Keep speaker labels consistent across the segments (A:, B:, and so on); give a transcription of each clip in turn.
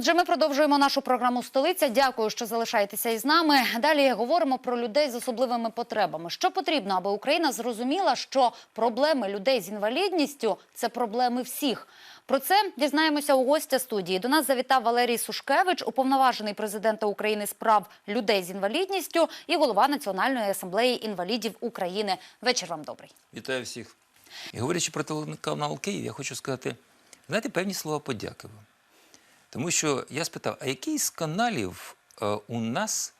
A: Отже, ми продовжуємо нашу програму Столиця. Дякую, що залишаєтеся із нами. Далі говоримо про людей з особливими потребами. Що потрібно, аби Україна зрозуміла, що проблеми людей з інвалідністю це проблеми всіх. Про це дізнаємося у гостя студії. До нас завітав Валерій Сушкевич, уповноважений президента України з прав людей з інвалідністю і голова Національної асамблеї інвалідів України. Вечір вам добрий.
B: Вітаю всіх. І говорячи про телеканал Київ, я хочу сказати, знаєте, певні слова подяки вам. Тому що я спитав, а який з каналів е, у нас,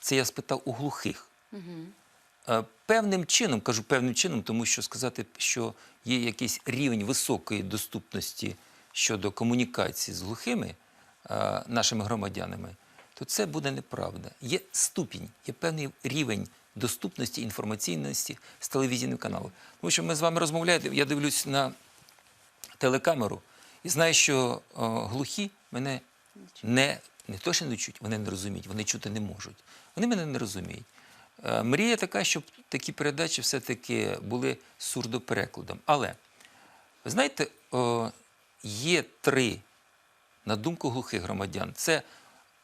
B: це я спитав у глухих, е, певним чином, кажу певним чином, тому що сказати, що є якийсь рівень високої доступності щодо комунікації з глухими е, нашими громадянами, то це буде неправда. Є ступінь, є певний рівень доступності інформаційності з телевізійним каналом. Тому що ми з вами розмовляємо, я дивлюсь на телекамеру і знаю, що е, глухі мене не, не то, що не чуть, вони не розуміють, вони чути не можуть. Вони мене не розуміють. Е, мрія така, щоб такі передачі все-таки були сурдоперекладом. Але, ви знаєте, е, є три, на думку глухих громадян, це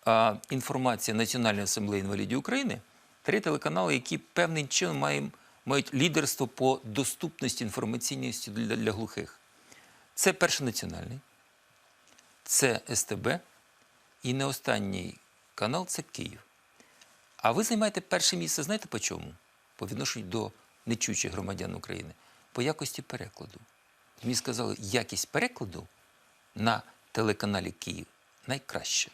B: е, інформація Національної асамблеї інвалідів України, три телеканали, які певним чином мають лідерство по доступності інформаційності для, для глухих. Це перший національний, це СТБ, і не останній канал це Київ. А ви займаєте перше місце, знаєте по чому? По відношенню до нечуючих громадян України. По якості перекладу. Мені сказали, якість перекладу на телеканалі Київ найкраща.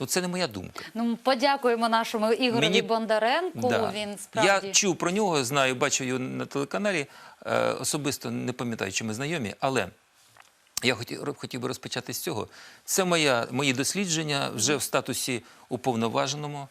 B: Ну, це не моя думка.
A: Ну, подякуємо нашому Ігорові
B: Мені-
A: Бондаренку.
B: Да.
A: Він справді
B: Я чув про нього, знаю, бачив його на телеканалі. Е, особисто не пам'ятаю, чи ми знайомі, але я хотів, хотів би розпочати з цього. Це моя, мої дослідження вже в статусі уповноваженому